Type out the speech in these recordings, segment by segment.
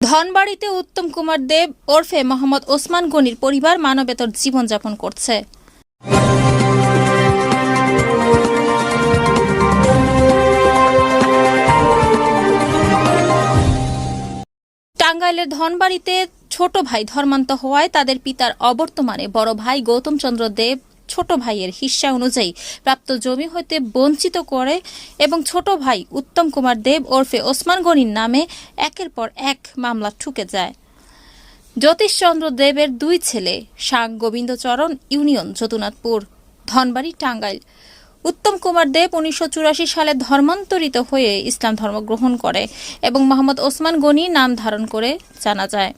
ধনবাড়িতে উত্তম কুমার দেব ওরফে মোহাম্মদ ওসমান গনির পরিবার মানবেতর জীবনযাপন করছে। টাঙ্গাইলের ধনবাড়িতে ছোট ভাই ধর্মান্ত হওয়ায় তাদের পিতার অবর্তমানে বড় ভাই গৌতম চন্দ্র দেব ছোট ভাইয়ের হিস্সা অনুযায়ী প্রাপ্ত জমি হইতে বঞ্চিত করে এবং ছোট ভাই উত্তম কুমার দেব ওরফে ওসমান গনির নামে একের পর এক মামলা ঠুকে যায়। জ্যোতিষচন্দ্র দেবের দুই ছেলে সাং গোবিন্দচরণ, ইউনিয়ন যদুনাথপুর, ধনবাড়ি, টাঙ্গাইল। উত্তম কুমার দেব উনিশশো চুরাশি সালে ধর্মান্তরিত হয়ে ইসলাম ধর্ম গ্রহণ করে এবং মোহাম্মদ ওসমান গনি নাম ধারণ করে জানা যায়।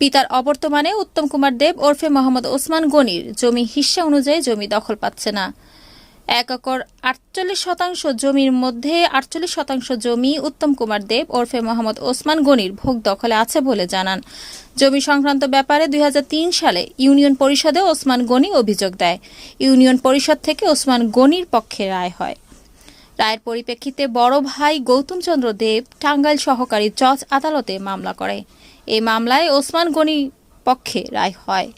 পিতার অবর্তমানে উত্তম কুমার দেব ওরফে মোহাম্মদ ওসমান গনির জমি হিস্সা অনুযায়ী জমি দখল পাচ্ছে না। এক একর আটচল্লিশ শতাংশ জমির মধ্যে আটচল্লিশ শতাংশ জমি উত্তম কুমার দেব ওরফে মোহাম্মদ ওসমান গনির ভোগ দখলে আছে বলে জানান। জমি সংক্রান্ত ব্যাপারে দুই হাজার তিন সালে ইউনিয়ন পরিষদে ওসমান গনি অভিযোগ দেয়। ইউনিয়ন পরিষদ থেকে ওসমান গনির পক্ষে রায় হয়। রায়ের পরিপ্রেক্ষিতে বড় ভাই গৌতম চন্দ্র দেব টাঙ্গাইল সহকারী জজ আদালতে মামলা করে। এই মামলায় ওসমান গনি পক্ষে রায় হয়।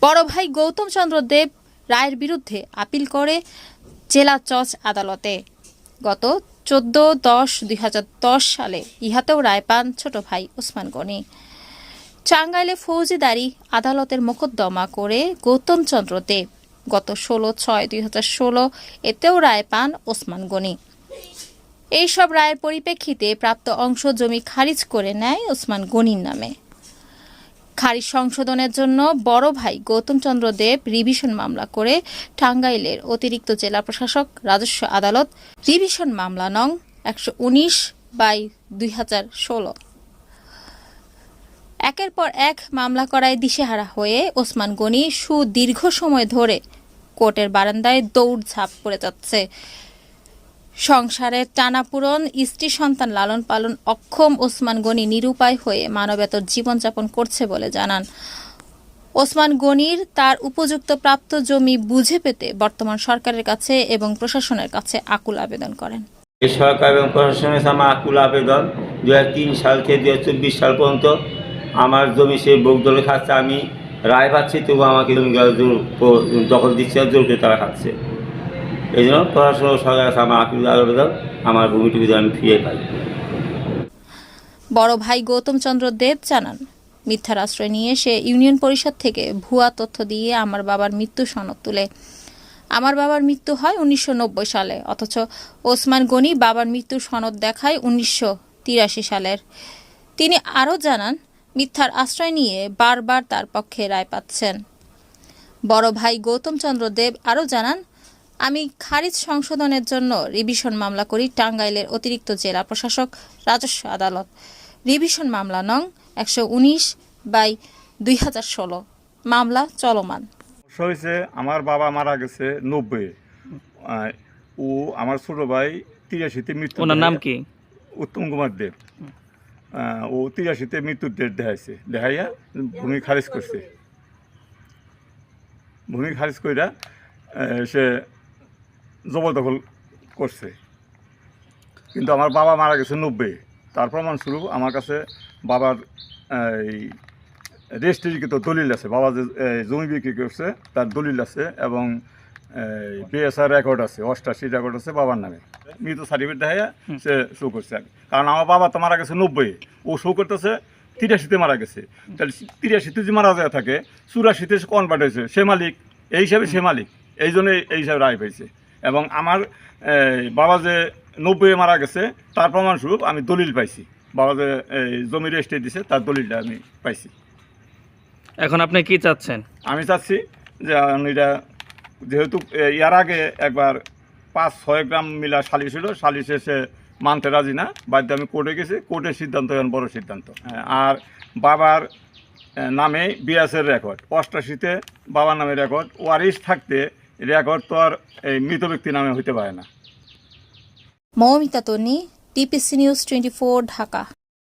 বড় ভাই গৌতম চন্দ্র দেব রায়ের বিরুদ্ধে আপিল করে জেলা জজ আদালতে। গত চোদ্দ দশ দুই সালে ইহাতেও রায় পান ছোট ভাই ওসমান গনি। চাঙ্গাইলে ফৌজিদারি আদালতের মোকদ্দমা করে গৌতম চন্দ্র দেব গত ষোলো ছয় দুই এতেও রায় পান ওসমান গনি। এইসব রায়ের পরিপ্রেক্ষিতে প্রাপ্ত অংশ জমি খারিজ করে নেয় ওসমান গনির নামে। খারিজ সংশোধনের জন্য বড় ভাই গৌতম চন্দ্র দেব রিভিশন মামলা করে টাঙ্গাইলের অতিরিক্ত জেলা প্রশাসক রাজস্ব আদালত রিভিশন মামলা নং একশো উনিশ বাই দুই হাজার ষোলো। একের পর এক মামলা করায় দিশেহারা হয়ে ওসমান গনি সুদীর্ঘ সময় ধরে কোর্টের বারান্দায় দৌড়ঝাঁপ করে যাচ্ছে। সংসারের টানাপূরণ স্ত্রী সন্তান লালন পালন অক্ষম ওসমান গনি নিরুপায় হয়ে মানবেতর জীবনযাপন করছে বলে জানান। ওসমান গনির তার উপযুক্ত প্রাপ্ত জমি বুঝে পেতে বর্তমান সরকারের কাছে এবং প্রশাসনের কাছে আকুল আবেদন করেন। সরকার এবং প্রশাসনের আমার আকুল আবেদন। দু হাজার তিন সাল থেকে দু হাজার চব্বিশ সাল পর্যন্ত আমার জমি সেই ভোগ দলে খাচ্ছে, আমি রায় পাচ্ছি তবু আমাকে দখল দিচ্ছে, জোর তারা খাচ্ছে। এই জন্য প্রশাসন ও সরকারের কাছে আমার আকুল আবেদন আমার ভূমিটুকু যেন আমি ফিরে পাই। বড় ভাই গৌতম চন্দ্র দেব জানান, মিথ্যার আশ্রয় নিয়ে সে ইউনিয়ন পরিষদ থেকে ভুয়া তথ্য দিয়ে আমার বাবার মৃত্যু সনদ তুলে। আমার বাবার মৃত্যু হয় উনিশশো সালে, অথচ ওসমান গনি বাবার মৃত্যুর সনদ দেখায় উনিশশো তিরাশি সালের। তিনি আরও জানান, মিথ্যার আশ্রয় নিয়ে বারবার তার পক্ষে রায় পাচ্ছেন। বড় ভাই গৌতম চন্দ্র দেব আরও জানান আমি খারিজ সংশোধনের জন্য রিভিশন মামলা করি টাঙ্গাইলের অতিরিক্ত জেলা প্রশাসক রাজস্ব আদালত। রিভিশন মামলা নং একশো উনিশ বাই দুই হাজার ষোলো। মামলা চলমান। হয়েছে আমার বাবা মারা গেছে নব্বই। ও আমার ছোট ভাই তিরাশিতে মৃত্যু ওনার নাম কি? উত্তম কুমার দেব। ও তিরাশিতে মৃত্যুর ডেট দেখাইছে। দেখাইয়া ভূমি খারিজ করছে। ভূমি খারিজ কইরা আহ, সে জবরদখল করছে। কিন্তু আমার বাবা মারা গেছে নব্বই। তার প্রমাণস্বরূপ আমার কাছে বাবার এই রেজিস্ট্রিকৃত দলিল আছে। বাবা যে জমি বিক্রি করছে তার দলিল আছে এবং বিএসআর রেকর্ড আছে অষ্টাশি রেকর্ড আছে বাবার নামে। মৃত সার্টিফিকেট দেখাইয়া সে শো করছে আর কারণ আমার বাবা তো মারা গেছে নব্বই। ও শো করতেছে তিরাশিতে মারা গেছে। তাহলে তিরাশিতে যে মারা যায় থাকে চুরাশিতে কনভার্ট হয়েছে। সে মালিক এই হিসাবে সে মালিক। এই জন্য এই হিসাবে রায় পেয়েছে এবং আমার বাবা যে নব্বই মারা গেছে তার প্রমাণস্বরূপ আমি দলিল পাইছি। বাবা যে এই, জমি রেজিস্ট্রি দিছে তার দলিলটা আমি পাইছি। এখন আপনি কি চাচ্ছেন? আমি চাচ্ছি যে আমি এটা যেহেতু ইয়ার আগে একবার পাঁচ ছয় গ্রাম মিলা সালিশ ছিল সালিশে সে মানতে রাজি না বাধ্য আমি কোর্টে গেছি কোর্টের সিদ্ধান্ত এখন বড় সিদ্ধান্ত। আর বাবার নামে বিয়াসের রেকর্ড অষ্টাশিতে বাবার নামে রেকর্ড ওয়ারিশ থাকতে রেকর্ড তো আর এই মৃত ব্যক্তি নামে হইতে পারে না। Moumita Toni TPC news twenty Dhaka.